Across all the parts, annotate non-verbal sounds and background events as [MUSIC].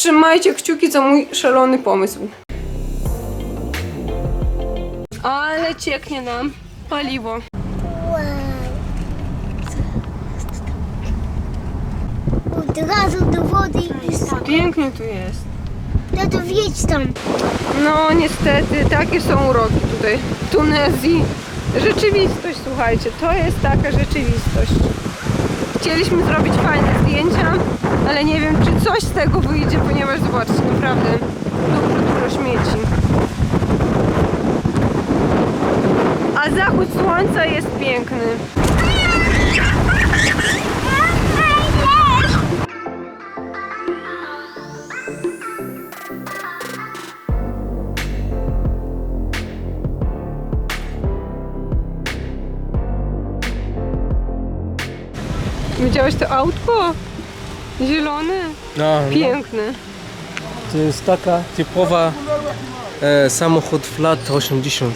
Trzymajcie kciuki za mój szalony pomysł. Ale cieknie nam paliwo. Od razu do wody i stąd. Pięknie tu jest. No to wjedź tam. No niestety, takie są uroki tutaj w Tunezji. Rzeczywistość, słuchajcie, to jest taka rzeczywistość. Chcieliśmy zrobić fajne zdjęcia, ale nie wiem, czy coś z tego wyjdzie, ponieważ zobaczcie, naprawdę dużo, dużo śmieci. A zachód słońca jest piękny. Widziałeś to autko? Zielone, No, no, piękne. to jest taka typowa e, samochód w lat 80.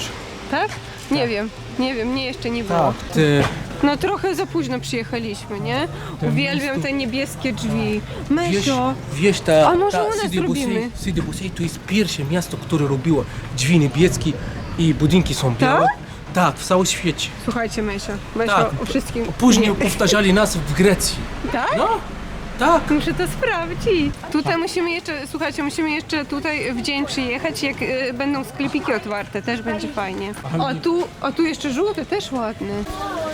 Tak? Nie wiem, nie wiem, mnie jeszcze nie było. Tak. Ty, No trochę za późno przyjechaliśmy, nie? Uwielbiam te niebieskie drzwi. wieś, Mesio, wieś ta, A może ta u nas Sidi robimy? Busej- Sidi Busej to jest pierwsze miasto, które robiło drzwi niebieskie i budynki są białe. Tak, w całym świecie. słuchajcie Mesio, Mesio Tak. o wszystkim. Później Nie. powtarzali nas w Grecji. Tak? No, tak. Muszę to sprawdzić. Tutaj musimy jeszcze, słuchajcie, musimy jeszcze tutaj w dzień przyjechać, jak y, będą sklepiki otwarte, też będzie fajnie. O tu, o tu jeszcze żółty, też ładny.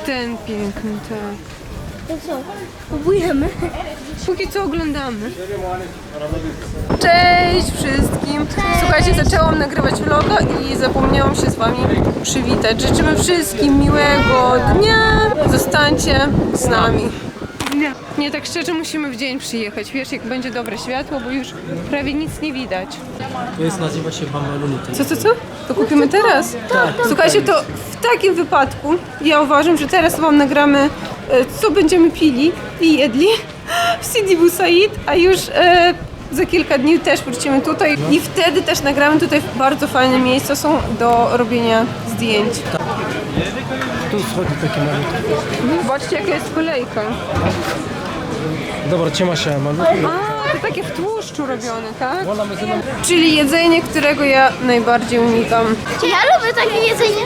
Ten piękny, tak. To co? Próbujemy. Póki co oglądamy. Cześć wszystkim! Słuchajcie, zaczęłam nagrywać vloga i zapomniałam się z wami przywitać. Życzymy wszystkim miłego dnia. Zostańcie z nami. Nie, tak szczerze musimy w dzień przyjechać. Wiesz, jak będzie dobre światło, bo już prawie nic nie widać. To jest, nazywa się Bambaluni. Co, co, co? To kupimy teraz? Tak. Słuchajcie, to w takim wypadku ja uważam, że teraz wam nagramy, e, co będziemy pili i jedli w [LAUGHS] Sidi Bou Said, a już e, za kilka dni też wrócimy tutaj i wtedy też nagramy tutaj bardzo fajne miejsca są do robienia zdjęć. Tu schodzi takie malutkie. Zobaczcie, jaka jest kolejka. Dobra, trzyma się. A, to takie w tłuszczu robione, tak? Czyli jedzenie, którego ja najbardziej unikam. Ja lubię takie jedzenie.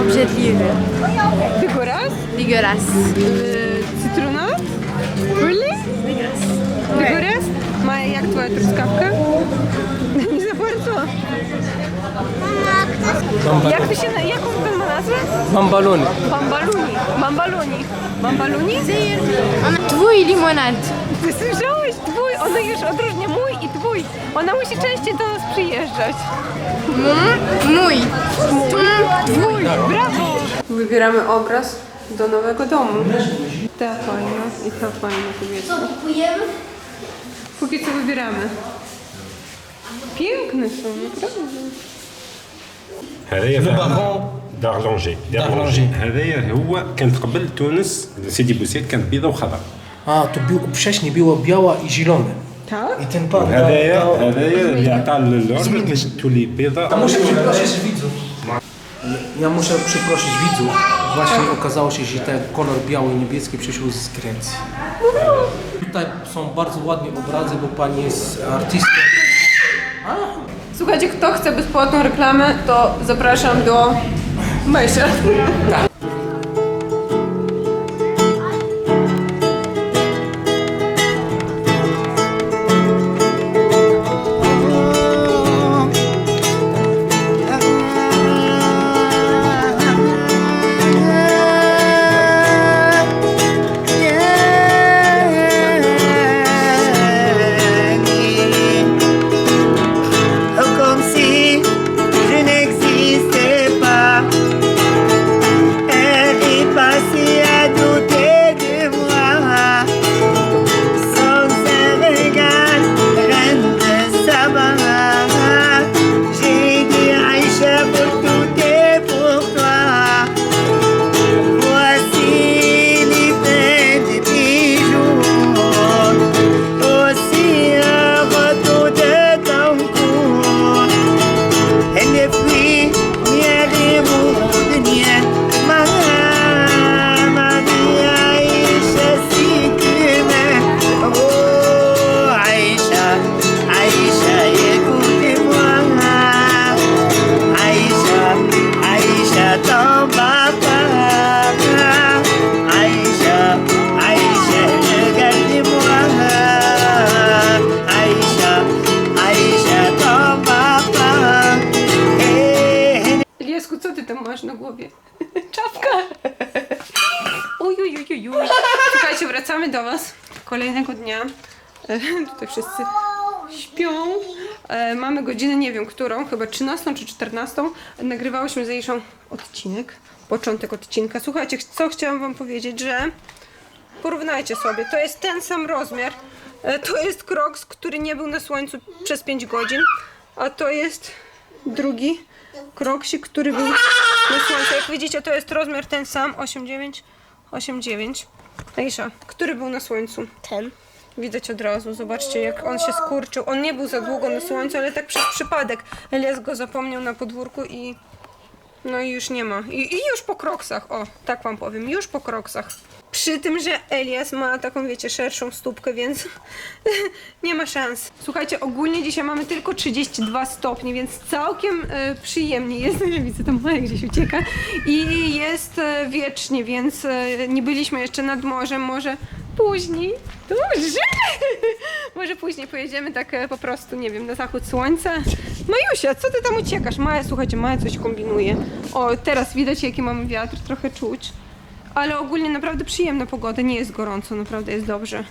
Obrzydliwy. Tylko raz? Dégueulasse. Yy, cytrynat? Really? Tylko raz? Maja, jak twoja truskawka? Za bardzo. Jak to się, na- jaką ten ma nazwę? Bambaluni. Bambaluni. Bambaluni. Bambaluni? Twój limonade. Ty słyszałeś? Twój, ona już odróżnia mój i twój. Ona musi częściej do nas przyjeżdżać. Mój. Twój, brawo! Wybieramy obraz do nowego domu. Ta fajna i ta fajna kobieta. Kupujemy? Póki co wybieramy. Piękne są, naprawdę. هذايا باغون دارلونجي دارلونجي. هذايا هو كانت قبل تونس سيدي بوسيد كانت بيضة وخضراء A, to był, wcześniej było biała i zielone. Tak? I ten pan... هذايا dał- هذايا اللي عطى اللون باش تولي بيضة Ja muszę przeprosić widzów. Ja muszę przeprosić widzów. Właśnie okazało się, że ten kolor biały i niebieski przyszły z Grecji. Tutaj są bardzo ładne obrazy, bo pani jest artystką. Słuchajcie, kto chce bezpłatną reklamę, to zapraszam do Mesia. Oh, kolejnego dnia. E, [LAUGHS] Tutaj wszyscy śpią. E, mamy godzinę, nie wiem którą, chyba 13 czy 14. Nagrywałyśmy z Aiszą odcinek, początek odcinka. Słuchajcie, co chciałam wam powiedzieć, że porównajcie sobie, to jest ten sam rozmiar. E, To jest Crocs, który nie był na słońcu przez 5 godzin, a to jest drugi Crocsik, który był na słońcu. Jak widzicie, to jest rozmiar ten sam, 8,9, 8,9. Aisza, który był na słońcu? Ten. Widać od razu, zobaczcie jak on się skurczył. On nie był za długo na słońcu, ale tak przez przypadek. Elias go zapomniał na podwórku i no i już nie ma. I, I już po kroksach, o, tak wam powiem, już po kroksach. Przy tym, że Elias ma taką, wiecie, szerszą stópkę, więc [LAUGHS] nie ma szans. Słuchajcie, ogólnie dzisiaj mamy tylko 32 stopnie, więc całkiem e, przyjemnie jest. [LAUGHS] Ja widzę, tam Maja gdzieś ucieka. I jest e, wiecznie, więc e, nie byliśmy jeszcze nad morzem, może później. Dobrze! [LAUGHS] Może później pojedziemy tak po prostu, nie wiem, na zachód słońca. Majusia, co ty tam uciekasz? Maja, słuchajcie, Maja coś kombinuje. O, teraz widać jaki mamy wiatr, trochę czuć. Ale ogólnie naprawdę przyjemna pogoda, nie jest gorąco, naprawdę jest dobrze.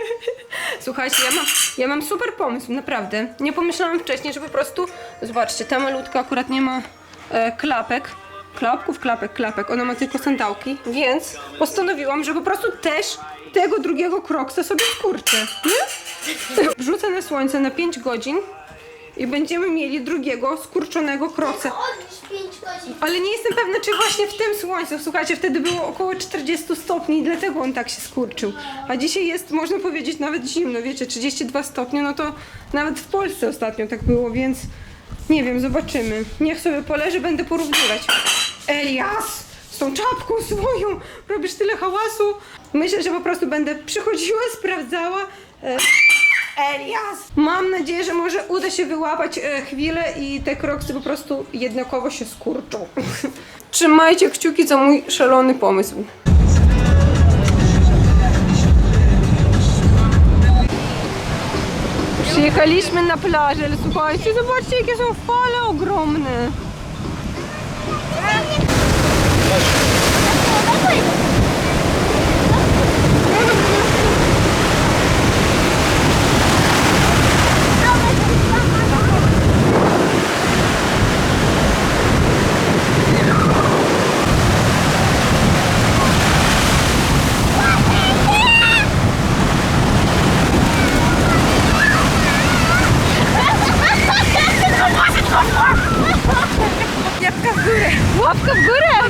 [LAUGHS] Słuchajcie, ja mam, ja mam super pomysł, naprawdę. Nie pomyślałam wcześniej, że po prostu, zobaczcie, ta malutka akurat nie ma e, klapek. Klapków, klapek, klapek. Ona ma tylko sandałki, więc postanowiłam, że po prostu też tego drugiego kroksa sobie skurczę, nie? [LAUGHS] Wrzucę na słońce na 5 godzin i będziemy mieli drugiego skurczonego 5 godzin. Ale nie jestem pewna, czy właśnie w tym słońcu. Słuchajcie, wtedy było około 40 stopni i dlatego on tak się skurczył. A dzisiaj jest, można powiedzieć, nawet zimno. Wiecie, 32 stopnie, no to nawet w Polsce ostatnio tak było, więc nie wiem, zobaczymy. Niech sobie poleży, będę porównywać. Elias! Z tą czapką swoją robisz tyle hałasu. Myślę, że po prostu będę przychodziła, sprawdzała. E, Elias! Mam nadzieję, że może uda się wyłapać e, chwilę i te kroksy po prostu jednakowo się skurczą. [LAUGHS] Trzymajcie kciuki za mój szalony pomysł. Przyjechaliśmy na plażę, ale słuchajcie, zobaczcie jakie są fale ogromne. Лапка вгору!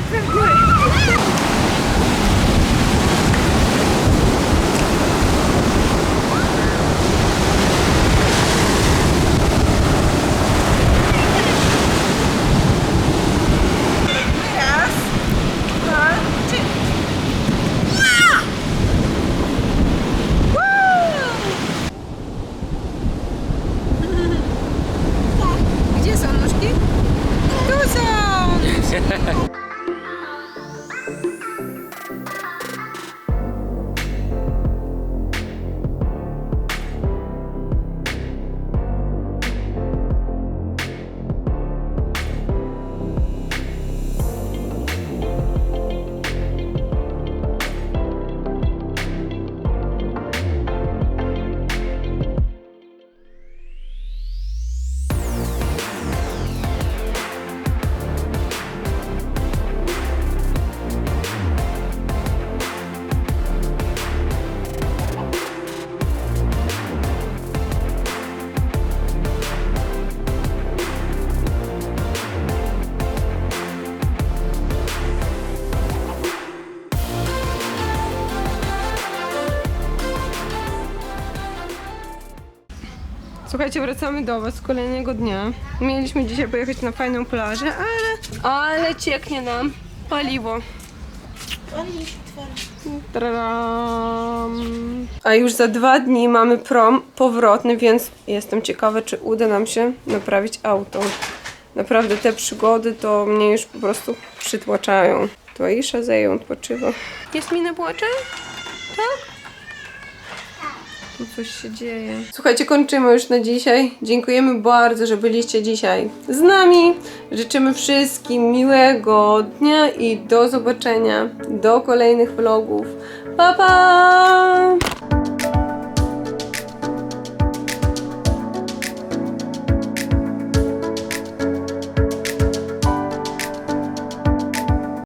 Słuchajcie, wracamy do Was kolejnego dnia. Mieliśmy dzisiaj pojechać na fajną plażę, ale, ale cieknie nam paliwo. A już za dwa dni mamy prom powrotny, więc jestem ciekawa, czy uda nam się naprawić auto. Naprawdę te przygody to mnie już po prostu przytłaczają. To Aisha zeją odpoczywa. Jest mi na płacze? Tak? Tu coś się dzieje. Słuchajcie, kończymy już na dzisiaj. Dziękujemy bardzo, że byliście dzisiaj z nami. Życzymy wszystkim miłego dnia i do zobaczenia do kolejnych vlogów. Pa pa!